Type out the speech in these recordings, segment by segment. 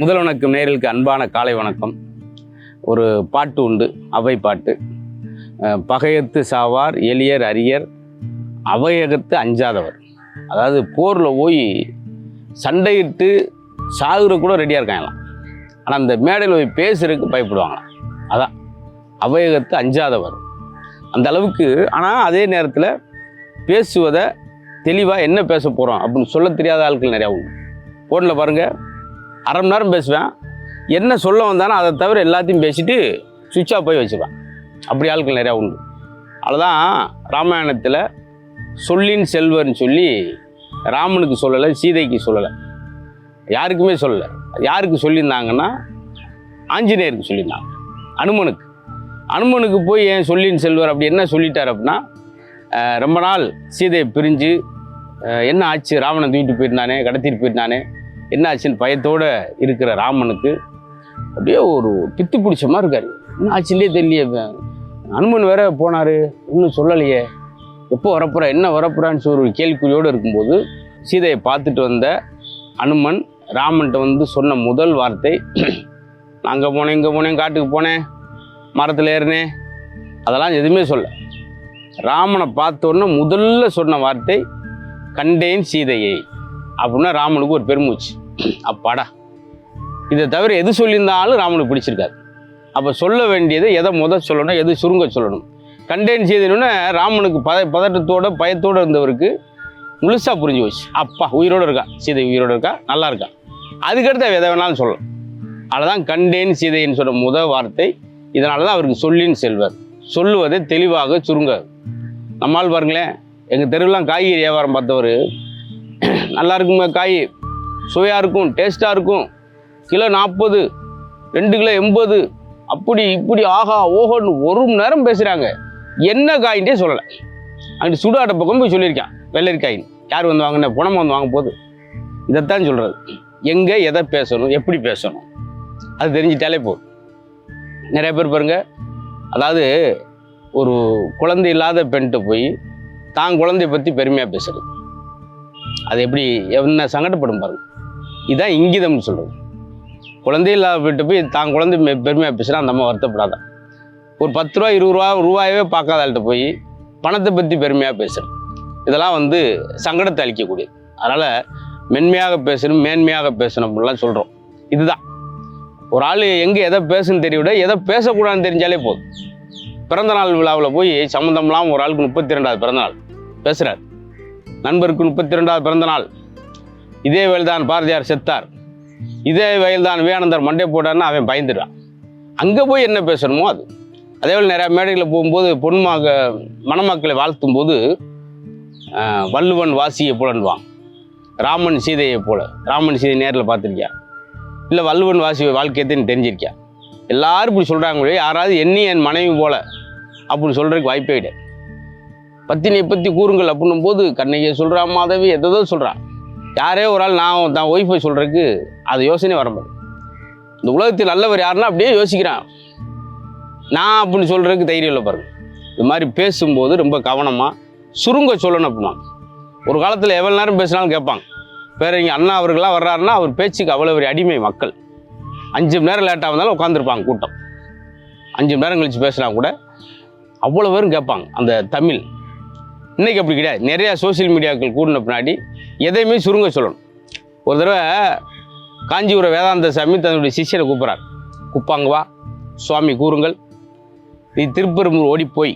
முதல் வணக்கம் நேயர்களுக்கு அன்பான காலை வணக்கம். ஒரு பாட்டு உண்டு அவை பாட்டு. பகையத்து சாவார் எளியர் அரியர் அவையகத்து அஞ்சாதவர். அதாவது போரில் போய் சண்டையிட்டு சாகுற கூட ரெடியாக இருக்காங்களாம். ஆனால் அந்த மேடையில் போய் பேசுறதுக்கு பயப்படுவாங்களாம். அதான் அவையகத்து அஞ்சாதவர். அந்த அளவுக்கு ஆனால் அதே நேரத்தில் பேசுவதை தெளிவாக என்ன பேச போகிறோம் அப்படின்னு சொல்ல தெரியாத ஆட்கள் நிறையா உண்டு. ஃபோனில் பாருங்கள் அரை மணி நேரம் பேசுவேன். என்ன சொல்ல வந்தானோ அதை தவிர எல்லாத்தையும் பேசிட்டு சுவிட்ச் ஆஃப் போய் வச்சுருவேன் அப்படி ஆட்கள் நிறையா உண்டு. அதுதான் ராமாயணத்தில் சொல்லின் செல்வர்னு சொல்லி ராமனுக்கு சொல்லலை சீதைக்கு சொல்லலை. யாருக்குமே சொல்லலை. யாருக்கு சொல்லியிருந்தாங்கன்னா ஆஞ்சநேயருக்கு சொல்லியிருந்தாங்க. அனுமனுக்கு. அனுமனுக்கு போய் ஏன் சொல்லின் செல்வர் அப்படி என்ன சொல்லிட்டார் அப்படின்னா ரொம்ப நாள் சீதையை பிரிஞ்சு என்ன ஆச்சு? ராவணன் தூக்கிட்டு போயிருந்தானே கடத்திட்டு போயிருந்தானே. என்னாச்சுன்னு பயத்தோடு இருக்கிற ராமனுக்கு அப்படியே ஒரு பித்து பிடிச்ச மாதிரி இருக்கார். என்ன ஆச்சுன்னே தெரியலையே அனுமன் வேற போனார். இன்னும் சொல்லலையே. எப்போ வரப்போறா என்ன வரப்புறான்னு சொல்லி ஒரு கேள்விக்குறியோடு இருக்கும்போது சீதையை பார்த்துட்டு வந்த அனுமன் ராமன்கிட்ட வந்து சொன்ன முதல் வார்த்தை நான் அங்கே போனேன் இங்கே போனேன் காட்டுக்கு போனேன் மரத்தில் ஏறினேன். அதெல்லாம் எதுவுமே சொல்ல. ராமனை பார்த்தோன்னே முதல்ல சொன்ன வார்த்தை கண்டேன் சீதையை. அப்படின்னா ராமனுக்கு ஒரு பெருமூச்சு. அப்பாடா. இதை தவிர எது சொல்லியிருந்தாலும் ராமனுக்கு பிடிச்சிருக்காது. அப்போ சொல்ல வேண்டியதை எதை முத சொல்லணும் எது சுருங்க சொல்லணும்? கண்டேன் செய்தோன்னே ராமனுக்கு பத பதட்டத்தோட பயத்தோடு இருந்தவருக்கு முழுசாக புரிஞ்சு போச்சு. அப்பா உயிரோடு இருக்கா? சீதை உயிரோடு இருக்கா? நல்லா இருக்கா? அதுக்கடுத்து எதை வேணாலும் சொல்லலாம். அதுதான் கண்டேன் சீதைன்னு சொன்ன முத வார்த்தை. இதனால தான் அவருக்கு சொல்லின்னு செல்வார். சொல்லுவதை தெளிவாக சுருங்க. நம்மால் பாருங்களேன் எங்கள் தெருவெலாம் காய்கறி வியாபாரம் பார்த்தவர் நல்லா இருக்குங்க காய்? சுவையாக இருக்கும் டேஸ்ட்டாக இருக்கும். கிலோ நாற்பது ரெண்டு கிலோ எண்பது அப்படி இப்படி ஆஹா ஓஹோன்னு ஒரு மணி நேரம் பேசுகிறாங்க என்ன காயின்ட்டே சொல்லலை. அங்கே சுடாட்ட பக்கம் போய் சொல்லியிருக்கான் வெள்ளரிக்காயின் யார் வந்து வாங்கின புணம் வந்து வாங்க போகுது இதைத்தான் சொல்கிறது எங்கே எதை பேசணும் எப்படி பேசணும்? அது தெரிஞ்சிட்டாலே போதும். நிறைய பேர் பாருங்க அதாவது ஒரு குழந்தை இல்லாத பெண்கிட்ட போய் தான் குழந்தைய பற்றி பெருமையாக பேசுறது. அது எப்படி என்ன சங்கடப்படும் பாருங்கள் இதுதான் இங்கிதம்னு சொல்கிறது குழந்தை இல்லாத விட்டு போய் தான் குழந்தை பெருமையாக பேசுனா அந்த அம்மா வருத்தப்படாதான் ஒரு பத்து ரூபா இருபது ரூபா ரூபாயவே பார்க்காத ஆள்கிட்ட போய் பணத்தை பற்றி பெருமையாக பேசுகிறேன் இதெல்லாம் வந்து சங்கடத்தை அளிக்கக்கூடியது அதனால் மென்மையாக பேசணும் மேன்மையாக பேசணும் அப்படிலாம் சொல்கிறோம் இதுதான். ஒரு ஆள் எங்கே எதை பேசுன்னு தெரிய விட எதை பேசக்கூடாதுன்னு தெரிஞ்சாலே போதும். பிறந்த நாள் விழாவில் போய் சம்மந்தம்லாம் ஒரு ஆளுக்கு முப்பத்தி ரெண்டாவது பிறந்தநாள் பேசுகிறார் நண்பருக்கு முப்பத்தி ரெண்டாவது பிறந்த நாள் இதே வயல்தான் பாரதியார் செத்தார். இதே வயல்தான் விவேகானந்தர் மண்டே போட்டான்னு அவன் பயந்துடுறான் அங்கே போய் என்ன பேசணுமோ அது. அதே போல் நிறையா மேடைகளில் போகும்போது பொன்மாக மணமக்களை வாழ்த்தும் போது வள்ளுவன் வாசியை புலன்வான். ராமன் சீதையை போல. ராமன் சீதை நேரில் பார்த்துருக்கியா இல்லை வள்ளுவன் வாசி வாழ்க்கையத்தைன்னு தெரிஞ்சிருக்கியா எல்லாரும் இப்படி சொல்கிறாங்களே யாராவது எண்ணி என் மனைவி போல அப்படின்னு சொல்கிறதுக்கு வாய்ப்பே கிடையாது. பத்தினியை பற்றி கூறுங்கள் அப்படின்னும் போது கண்ணையை சொல்கிறா மாதவி எதோ சொல்கிறான் யாரே ஒரு ஆள் நான் தான் ஒய்ஃபை சொல்கிறதுக்கு அது யோசனை வர இந்த உலகத்தில் நல்லவர் யாருன்னா அப்படியே யோசிக்கிறான். நான் அப்படின்னு சொல்கிறதுக்கு தைரியம் இல்லை பாருங்க. இது மாதிரி பேசும்போது ரொம்ப கவனமாக சுருங்க சொல்லணும் அப்படின்னா ஒரு காலத்தில் எவ்வளோ நேரம் பேசினாலும் கேட்பாங்க. வேற இங்கே அண்ணா அவர்கள்லாம் வர்றாருன்னா அவர் பேச்சுக்கு அவ்வளோ ஒரு அடிமை மக்கள். அஞ்சு மணி நேரம் லேட்டாக வந்தாலும் உட்காந்துருப்பாங்க கூட்டம். அஞ்சு மணி நேரம் கழிச்சு பேசினா கூட அவ்வளோ பேரும் கேட்பாங்க. அந்த தமிழ். இன்றைக்கி அப்படி கிடையாது. நிறையா சோஷியல் மீடியாக்கள் கூடின பின்னாடி எதையுமே சுருங்க சொல்லணும். ஒரு தடவை காஞ்சிபுரம் வேதாந்த சாமி தன்னுடைய சிஷியனை கூப்பிட்றார். குப்பாங்க வா சுவாமி கூறுங்கள். நீ திருப்பெரும்பூர் ஓடிப்போய்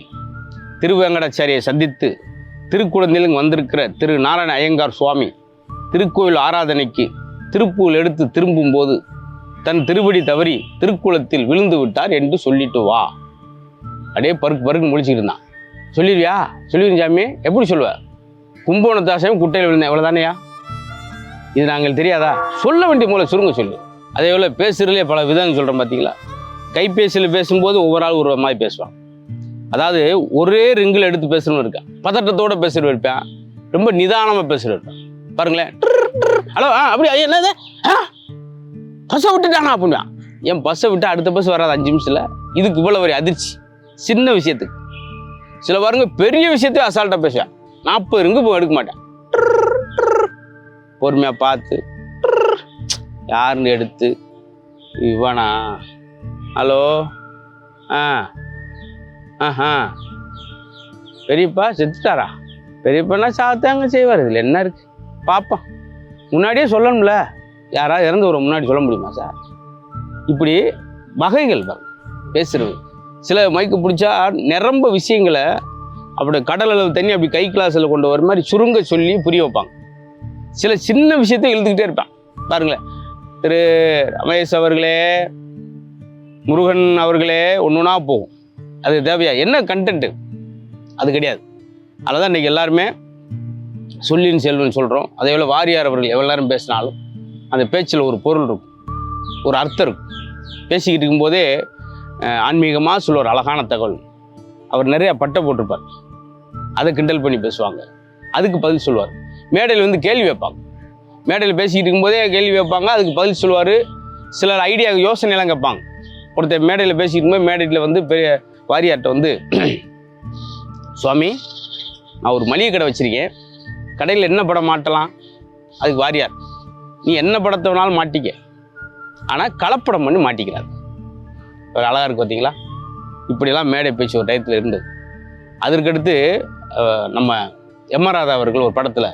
திருவேங்கடாச்சாரியை சந்தித்து திருக்குழந்தையில் வந்திருக்கிற திரு நாராயண ஐயங்கார் சுவாமி திருக்கோயில் ஆராதனைக்கு திருப்பூல் எடுத்து திரும்பும்போது தன் திருவடி தவறி திருக்குளத்தில் விழுந்து விட்டார் என்று சொல்லிட்டு வா. அப்படியே பருக்கு பருக்கு முடிச்சுக்கிட்டு இருந்தான். சொல்லிடுவியா சொல்லிடுங்க சாமி? எப்படி சொல்லுவேன் கும்போணத்தாசையும் குட்டையில் விழுந்தேன். இவ்வளோதானையா இது நாங்கள் தெரியாதா? சொல்ல வேண்டிய மூலம் சுருங்க சொல்லு. அதே போல் பேசுறதுலே பல விதங்கள் சொல்கிறோம் பார்த்தீங்களா கைபேசியில் பேசும்போது ஒவ்வொரு ஆள் ஒரு மாதிரி பேசுவான். அதாவது ஒரே ரிங்கில் எடுத்து பேசுறவன் இருக்கான். பதட்டத்தோட பேசுகிற இருப்பேன். ரொம்ப நிதானமாக பேசுகிற இருப்பேன். பாருங்களேன். ஹலோ ஆ அப்படி ஐயா என்னது? ஆ? பஸ்ஸை விட்டுட்டானா அப்படின்னா? என் பஸ்ஸை விட்டு அடுத்த பஸ் வராது அஞ்சு நிமிஷத்தில்? இதுக்கு இவ்வளோ ஒரு அதிர்ச்சி. சின்ன விஷயத்துக்கு. சில பாருங்க பெரிய விஷயத்தையும் அசால்ட்டாக பேசுவேன். நாற்பது ரிங்கு இப்போ எடுக்க மாட்டேன். பொறுமையாக பார்த்து யாருன்னு எடுத்து இவனா? ஹலோ? ஆ. ஆஹா. பெரியப்பா செத்துட்டாரா? பெரியப்பானா சாத்தாங்க செய்வார். இதில் என்ன இருக்கு? பார்ப்போம் முன்னாடியே சொல்லணும்ல. யாராவது இறந்து ஒரு முன்னாடி சொல்ல முடியுமா சார்? இப்படி வகைகள் பாருங்க. பேசுறது. சில மைக்கு பிடிச்சா நிரம்ப விஷயங்களை அப்படி கடல் அளவு தண்ணி அப்படி கை கிளாஸில் கொண்டு வர மாதிரி சுருங்க சொல்லி புரிய வைப்பாங்க. சில சின்ன விஷயத்தை எழுதுக்கிட்டே இருப்பான் பாருங்களேன். திரு ரமேஷ் அவர்களே முருகன் அவர்களே ஒன்றுனா போகும். அது தேவையா? என்ன கண்டென்ட்டு அது கிடையாது. அதில் தான் இன்றைக்கி எல்லாருமே சொல்லின் செல்வன் சொல்கிறோம் அதே போல் வாரியார் அவர்கள் எவ்வளோ நேரம் பேசினாலும் அந்த பேச்சில் ஒரு பொருள் இருக்கும். ஒரு அர்த்தம் இருக்கும். பேசிக்கிட்டு இருக்கும்போதே ஆன்மீகமாக சொல்ல ஒரு அழகான தகவல். அவர் நிறையா பட்டை போட்டிருப்பார். அதை கிண்டல் பண்ணி பேசுவாங்க. அதுக்கு பதில் சொல்லுவார். மேடையில் வந்து கேள்வி வைப்பாங்க. மேடையில் பேசிக்கிட்டு இருக்கும்போதே கேள்வி வைப்பாங்க. அதுக்கு பதில் சொல்லுவார். சிலர் ஐடியா யோசனை எல்லாம் கேட்பாங்க. ஒருத்தர் மேடையில் பேசிக்கிட்டு இருக்கும்போது மேடையில் வந்து பெரிய வாரியார்ட்ட வந்து சுவாமி நான் ஒரு மளிகை கடை வச்சுருக்கேன். கடையில் என்ன படம் மாட்டலாம்? அதுக்கு வாரியார் நீ என்ன படத்தை வேணாலும் மாட்டிக்க. ஆனால் கலப்படம் பண்ணி மாட்டிக்கிறார். ஒரு அழகாக இருக்கு பார்த்தீங்களா இப்படியெல்லாம் மேடை பேச்சு ஒரு டயத்தில் இருந்தது. அதற்கடுத்து நம்ம எம் ஆர் ராதா அவர்கள் ஒரு படத்தில்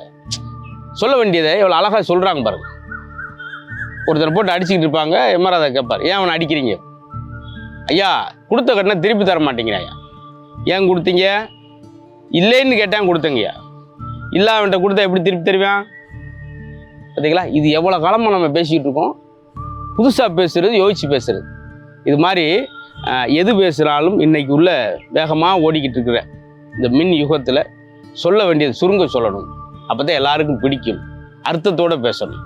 சொல்ல வேண்டியதை எவ்வளோ அழகாக சொல்கிறாங்க பாருங்க. ஒருத்தர் போட்டு அடிச்சுக்கிட்டு இருப்பாங்க எம் ஆர் ராதா கேட்பார் ஏன் அவனை அடிக்கிறீங்க? ஐயா கொடுத்த கடனை திருப்பி தர மாட்டேங்கிறேன் ஐயா. ஏன் கொடுத்தீங்க? இல்லைன்னு கேட்டேன் கொடுத்தங்கய்யா இல்லை அவன்கிட்ட கொடுத்தா எப்படி திருப்பி தருவான்? பார்த்தீங்களா இது எவ்வளோ காலமாக நம்ம பேசிக்கிட்டு இருக்கோம். புதுசாக பேசுகிறது யோசிச்சு பேசுகிறது இது மாதிரி எது பேசுகிறாலும் இன்றைக்கி உள்ள வேகமாக ஓடிக்கிட்டு இருக்கிற இந்த மின் யுகத்தில் சொல்ல வேண்டியது சுருங்க சொல்லணும். அப்போ தான் எல்லாருக்கும் பிடிக்கும். அர்த்தத்தோடு பேசணும்.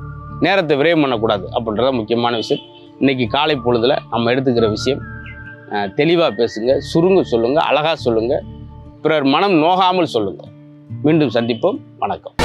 நேரத்தை விரயம் பண்ணக்கூடாது அப்படின்றத முக்கியமான விஷயம். இன்னைக்கு காலை பொழுதில் நம்ம எடுத்துக்கிற விஷயம் தெளிவாக பேசுங்க சுருங்க சொல்லுங்கள் அழகாக சொல்லுங்கள் பிறர் மனம் நோகாமல் சொல்லுங்கள் மீண்டும் சந்திப்போம். வணக்கம்.